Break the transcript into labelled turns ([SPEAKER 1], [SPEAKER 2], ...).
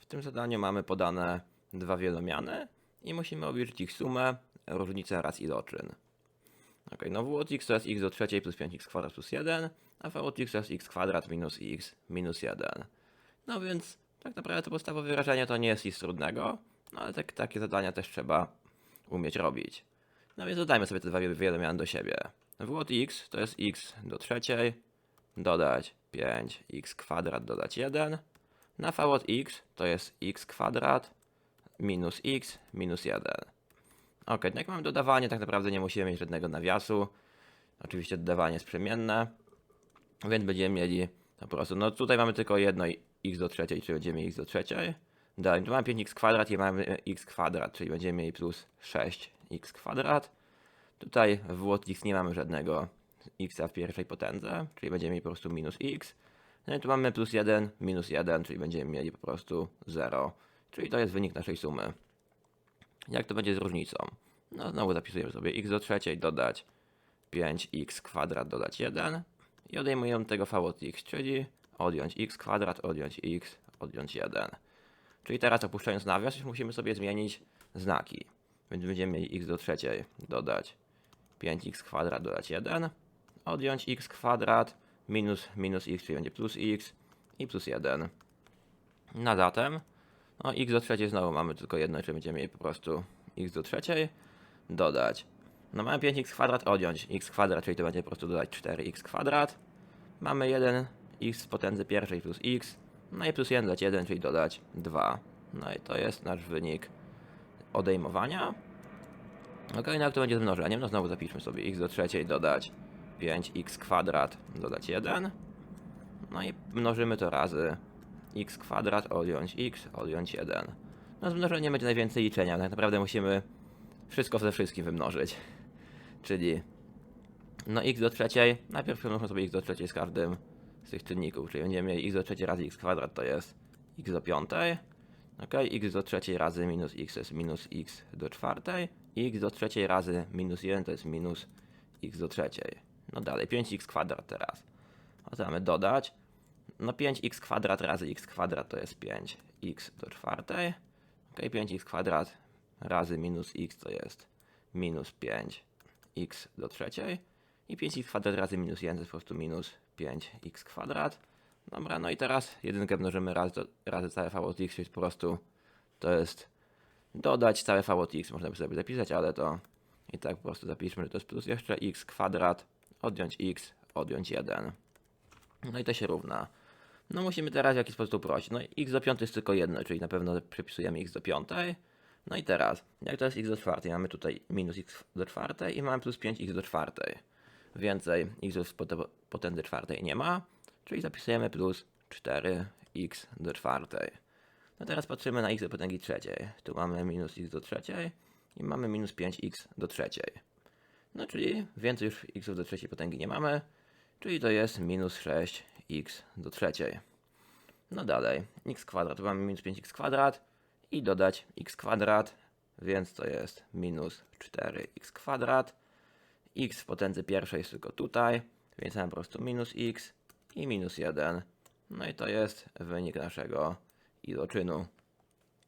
[SPEAKER 1] W tym zadaniu mamy podane dwa wielomiany i musimy obliczyć ich sumę, różnicę oraz iloczyn. Ok, no w x to jest x do trzeciej plus 5x kwadrat plus 1, a v x to jest x kwadrat minus x minus 1. No więc tak naprawdę to podstawowe wyrażenie to nie jest nic trudnego, no ale tak, takie zadania też trzeba umieć robić. No więc dodajmy sobie te dwa wie- wielomiany do siebie. w x to jest x do trzeciej, dodać 5x kwadrat, dodać 1. Na v od x to jest x kwadrat minus x minus 1. Ok, no jak mamy dodawanie, tak naprawdę nie musimy mieć żadnego nawiasu. Oczywiście dodawanie jest przemienne, więc będziemy mieli po prostu, no tutaj mamy tylko jedno x do trzeciej, czyli będziemy x do trzeciej. Dalej, tu mamy 5x kwadrat i mamy x kwadrat, czyli będziemy mieli plus 6x kwadrat. Tutaj w x nie mamy żadnego x w pierwszej potędze, czyli będziemy mieli po prostu minus x. No i tu mamy plus 1, minus 1, czyli będziemy mieli po prostu 0. Czyli to jest wynik naszej sumy. Jak to będzie z różnicą? No znowu zapisujemy sobie x do trzeciej, dodać 5x kwadrat, dodać 1 i odejmujemy tego v od x, czyli odjąć x kwadrat, odjąć x, odjąć 1. Czyli teraz opuszczając nawias już musimy sobie zmienić znaki. Więc będziemy mieli x do trzeciej, dodać 5x kwadrat, dodać 1, odjąć x kwadrat, minus minus x, czyli będzie plus x i plus 1. Na zatem, no x do trzeciej znowu mamy tylko jedno, czyli będziemy mieli po prostu x do trzeciej, dodać. No mamy 5x kwadrat, odjąć x kwadrat, czyli to będzie po prostu dodać 4x kwadrat. Mamy 1x w potędze pierwszej plus x, no i plus 1 dodać 1, czyli dodać 2. No i to jest nasz wynik odejmowania. Ok, no jak to będzie z mnożeniem? No znowu zapiszmy sobie x do trzeciej dodać 5x kwadrat dodać 1. No i mnożymy to razy x kwadrat odjąć x odjąć 1. No z mnożeniem będzie najwięcej liczenia, tak naprawdę musimy wszystko ze wszystkim wymnożyć. Czyli no x do trzeciej, najpierw przemnożmy sobie x do trzeciej z każdym z tych czynników, czyli będziemy mieli x do trzeciej razy x kwadrat to jest x do piątej. Ok, x do trzeciej razy minus x to jest minus x do czwartej. X do trzeciej razy minus 1 to jest minus x do trzeciej. No dalej, 5x kwadrat teraz. To mamy dodać. No 5x kwadrat razy x kwadrat to jest 5x do czwartej. Ok, 5x kwadrat razy minus x to jest minus 5x do trzeciej. I 5x kwadrat razy minus 1 to jest po prostu minus 5x kwadrat. Dobra, no i teraz jedynkę mnożymy razy, razy całe v od x, czyli po prostu to jest dodać całe v od x, można by sobie zapisać, ale to i tak po prostu zapiszmy, że to jest plus jeszcze x kwadrat, odjąć x, odjąć 1. No i to się równa. No musimy teraz w jakiś sposób uprościć. No x do piątej jest tylko jedno, czyli na pewno przepisujemy x do piątej. No i teraz, jak to jest x do czwartej? Mamy tutaj minus x do czwartej i mamy plus 5x do czwartej. Więcej x do potędzy czwartej nie ma, czyli zapisujemy plus 4x do czwartej. No teraz patrzymy na x do potęgi trzeciej. Tu mamy minus x do trzeciej i mamy minus 5x do trzeciej. No czyli więcej już x do trzeciej potęgi nie mamy, czyli to jest minus 6x do trzeciej. No dalej, x kwadrat, mamy minus 5x kwadrat i dodać x kwadrat, więc to jest minus 4x kwadrat. x w potędze pierwszej jest tylko tutaj, więc mamy po prostu minus x i minus 1. No i to jest wynik naszego iloczynu.